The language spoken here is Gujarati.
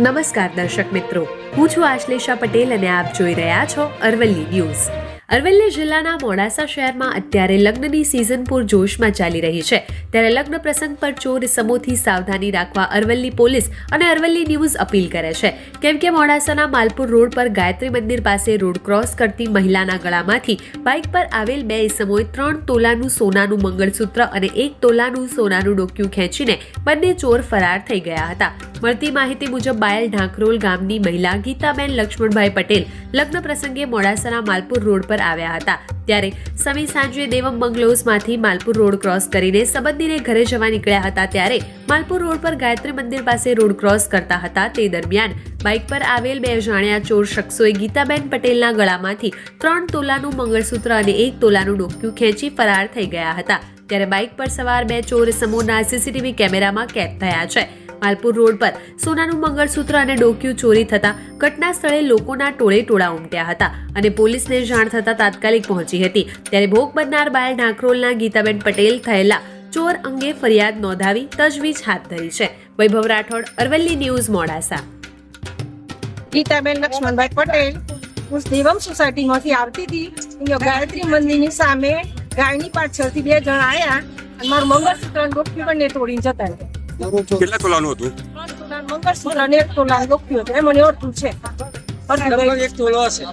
નમસ્કાર દર્શક મિત્રો. હું છું આશ્લેષા પટેલ અને આપ જોઈ રહ્યા છો અરવલ્લી ન્યૂઝ. અરવલ્લી જિલ્લાના મોડાસા શહેરમાં અત્યારે લગ્નની સિઝન પૂર જોશમાં ચાલી રહી છે. ત્યારે લગ્ન પ્રસંગ પર ચોર સમૂહથી સાવધાની રાખવા અરવલ્લી પોલીસ અને અરવલ્લી ન્યૂઝ અપીલ કરે છે. કેમ કે મોડાસાના માલપુર રોડ પર ગાયત્રી મંદિર પાસે રોડ ક્રોસ કરતી મહિલાના ગળામાંથી બાઇક પર આવેલ બે ઇસમોએ ત્રણ તોલાનું સોનાનું મંગળસૂત્ર અને એક તોલાનું સોનાનું ડોક્યું ખેંચીને બંને ચોર ફરાર થઈ ગયા હતા. મળતી માહિતી મુજબ બાયલ ઢાંકરોલ ગામની મહિલા ગીતાબેન લક્ષ્મણભાઈ પટેલ લગ્ન પ્રસંગે મોડાસાના માલપુર રોડ પર આવ્યા હતા. ત્યારે સમી સાંજે દેવમ બંગલોઝમાંથી માલપુર રોડ ક્રોસ કરીને સંબંધીને ઘરે જવા નીકળ્યા હતા ત્યારે માલપુર રોડ પર ગાયત્રી મંદિર પાસે રોડ ક્રોસ કરતા હતા. તે દરમિયાન બાઇક પર આવેલ બે જાણ્યા ચોર શખ્સોએ ગીતાબેન પટેલના ગળામાંથી ત્રણ તોલાનું મંગળસૂત્ર અને એક તોલાનું ડોક્યું ખેંચી ફરાર થઈ ગયા હતા. ત્યારે બાઇક પર સવાર બે ચોર સમૂહના સીસીટીવી કેમેરામાં કેદ થયા છે. માલપુર રોડ પર સોનાનું મંગળસૂત્ર અને ડોક્યું ચોરી થતા ઘટના સ્થળે લોકોના ટોળે ટોળા ઉમટ્યા હતા અને પોલીસને જાણ થતા તાત્કાલિક પહોંચી હતી. ત્યારે ભોગ બનનાર બાયલ નાકરોલના ગીતાબેન પટેલ થયેલા ચોર અંગે ફરિયાદ નોંધાવી તજવીજ હાથ ધરી છે. વૈભવ રાઠોડ, અરવલ્લી ન્યૂઝ, મોડાસા. ગીતાબેન લક્ષ્મણભાઈ પટેલ હું દેવમ સોસાયટીમાંથી આવતી હતી. ગાયત્રી મંદિરની સામે ગાયની પાછળથી બે જણ અને મારું મંગળસૂત્ર ડોક્યુમેન્ટ ને તોડીને જતા રહ્યા. કેટલા તોલાનું હતું? મંગળસૂત્ર અને એક તોલા લોક્યું હતું. એ મને ઓળખું છે એક તોલો હશે?